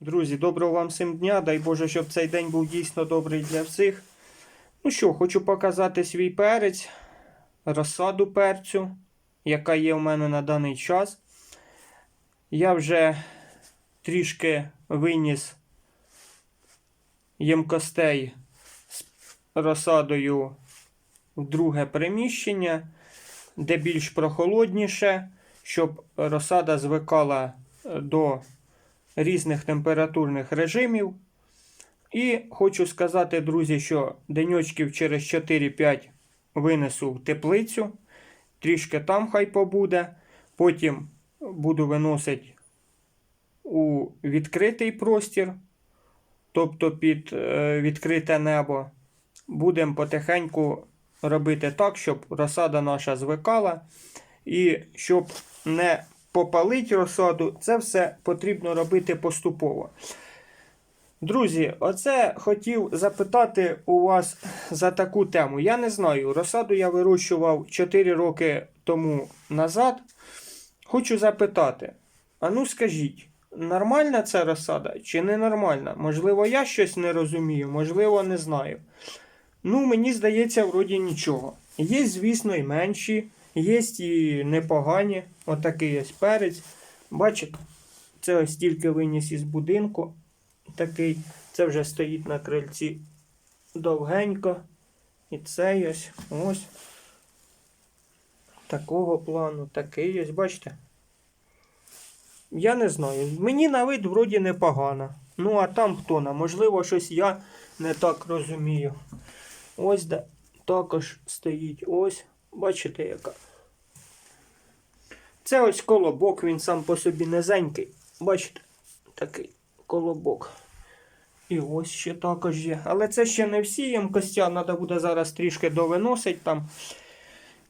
Друзі, доброго вам всім дня. Дай Боже, щоб цей день був дійсно добрий для всіх. Ну що, хочу показати свій перець, розсаду перцю, яка є у мене на даний час. Я вже трішки виніс ємкостей з розсадою в друге приміщення, де більш прохолодніше, щоб розсада звикала до різних температурних режимів. І хочу сказати, друзі, що деньочків через 4-5 винесу в теплицю. Трішки там хай побуде. Потім буду виносити у відкритий простір, тобто під е, відкрите небо. Будемо потихеньку робити так, щоб розсада наша звикала. І щоб не попалити розсаду, це все потрібно робити поступово. Друзі, оце хотів запитати у вас за таку тему. Я не знаю, розсаду я вирощував 4 роки тому назад. Хочу запитати: а ну скажіть, нормальна ця розсада чи ненормальна? Можливо, я щось не розумію, можливо, не знаю. Ну, мені здається, вроді нічого. Є, звісно, і менші, є і непогані. Отакий ось перець. Бачите, це ось тільки виніс із будинку. Такий. Це вже стоїть на крильці довгенько. І цей ось ось. Такого плану, такий ось, бачите? Я не знаю. Мені на вид вроді непогано. Ну, а там хто на? Можливо, щось я не так розумію. Ось де також стоїть ось. Бачите, яка. Це ось колобок, він сам по собі низенький. Бачите, такий колобок. І ось ще також є. Але це ще не всі ємкостя, треба буде зараз трішки довиносити там.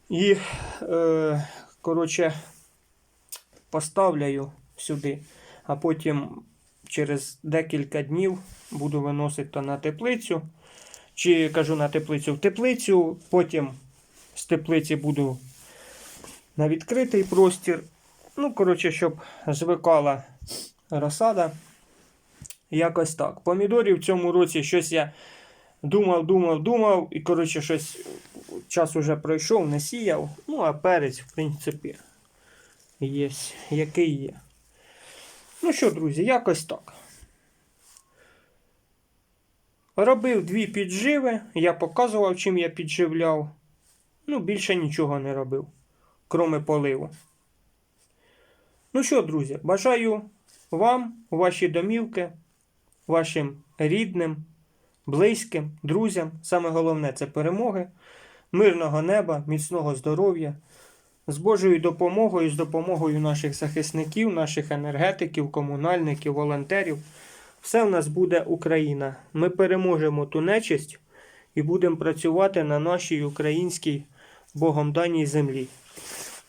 І, е, коротше, поставляю сюди, а потім через декілька днів буду виносити то на теплицю. Чи кажу на теплицю в теплицю, потім з теплиці буду на відкритий простір. Ну, коротше, щоб звикала розсада. Якось так. Помідорів в цьому році щось я думав, думав, думав, і, коротше, щось час уже пройшов, не сіяв. Ну, а перець, в принципі, є, який є. Ну що, друзі, якось так. Робив дві підживи, я показував, чим я підживляв. Ну, більше нічого не робив, кроме поливу. Ну що, друзі, бажаю вам, ваші домівки, вашим рідним, близьким, друзям. Саме головне це перемоги, мирного неба, міцного здоров'я. З Божою допомогою, з допомогою наших захисників, наших енергетиків, комунальників, волонтерів. Все в нас буде Україна. Ми переможемо ту нечисть і будемо працювати на нашій українській Богом даній землі.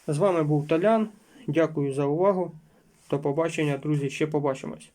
З вами був Толян. Дякую за увагу. До побачення, друзі. Ще побачимось.